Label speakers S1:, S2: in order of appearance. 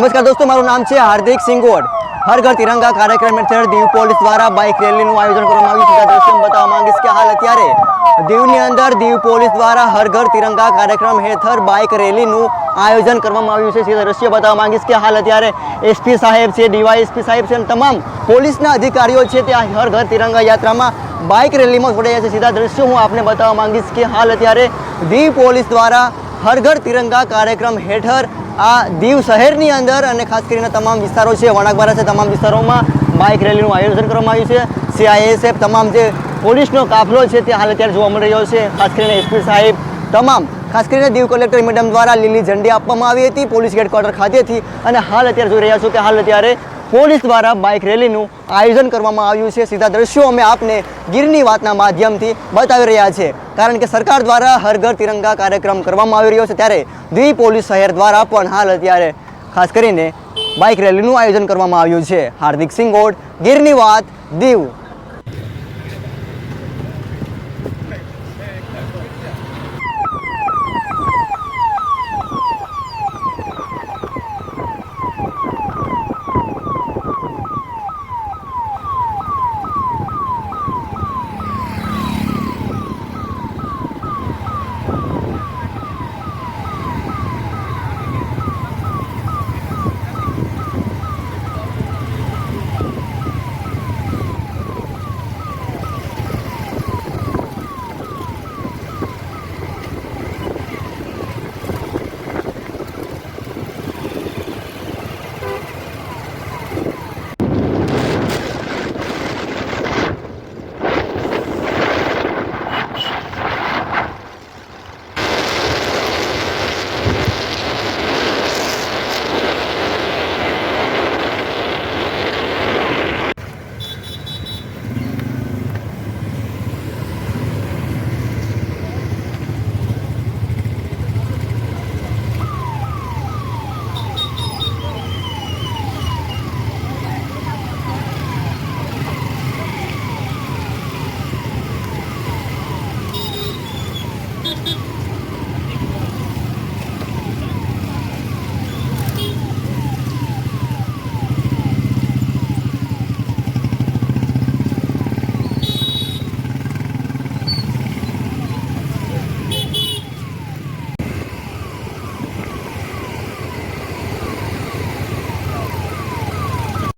S1: નમસ્કાર દોસ્તો, મારું નામ છે હાર્દિક સિંગોડ. હર ઘર તિરંગા કાર્યક્રમ હેઠળ દીવ પોલીસ દ્વારા બાઇક રેલીનું આયોજન કરવામાં આવ્યું છે. દ્રશ્ય બતાવવા માંગીશ કે હાલ અત્યારે દીવની અંદર દીવ પોલીસ દ્વારા હર ઘર તિરંગા કાર્યક્રમ હેઠળ બાઇક રેલીનું આયોજન કરવામાં આવ્યું છે. દ્રશ્ય બતાવવા માંગીશ કે હાલ અત્યારે એસપી સાહેબ છે, ડીવાયએસપી સાહેબ છે અને તમામ પોલીસના અધિકારીઓ છે તે આ હર ઘર તિરંગા યાત્રામાં બાઇક રેલીમાં જોડાયા છે. સીધા દ્રશ્યો હું આપને બતાવવા માંગીશ કે હાલ અત્યારે દીવ પોલીસ દ્વારા હર ઘર તિરંગા કાર્યક્રમ હેઠળ આ દીવ શહેરની અંદર અને ખાસ કરીને તમામ વિસ્તારો છે, વણાકબારા છે, તમામ વિસ્તારોમાં બાઇક રેલીનું આયોજન કરવામાં આવ્યું છે. સીઆઈએસએફ તમામ જે પોલીસનો કાફલો છે તે હાલ અત્યારે જોવા મળી રહ્યો છે. ખાસ કરીને એસપી સાહેબ તમામ, ખાસ કરીને દીવ કલેક્ટર મેડમ દ્વારા લીલી ઝંડી આપવામાં આવી હતી પોલીસ હેડક્વાર્ટર ખાતેથી અને હાલ અત્યારે જોઈ રહ્યા છો કે હાલ અત્યારે પોલીસ દ્વારા બાઇક રેલીનું આયોજન કરવામાં આવ્યું છે. સીધા દ્રશ્યો અમે આપને ગીરની વાતના માધ્યમથી બતાવી રહ્યા છે. કારણ કે સરકાર દ્વારા હર ઘર તિરંગા કાર્યક્રમ કરવામાં આવી રહ્યો છે ત્યારે દ્વિ પોલીસ શહેર દ્વારા પણ હાલ અત્યારે ખાસ કરીને બાઇક રેલીનું આયોજન કરવામાં આવ્યું છે. હાર્દિક સિંગોડ, ગીરની વાત, દીવ.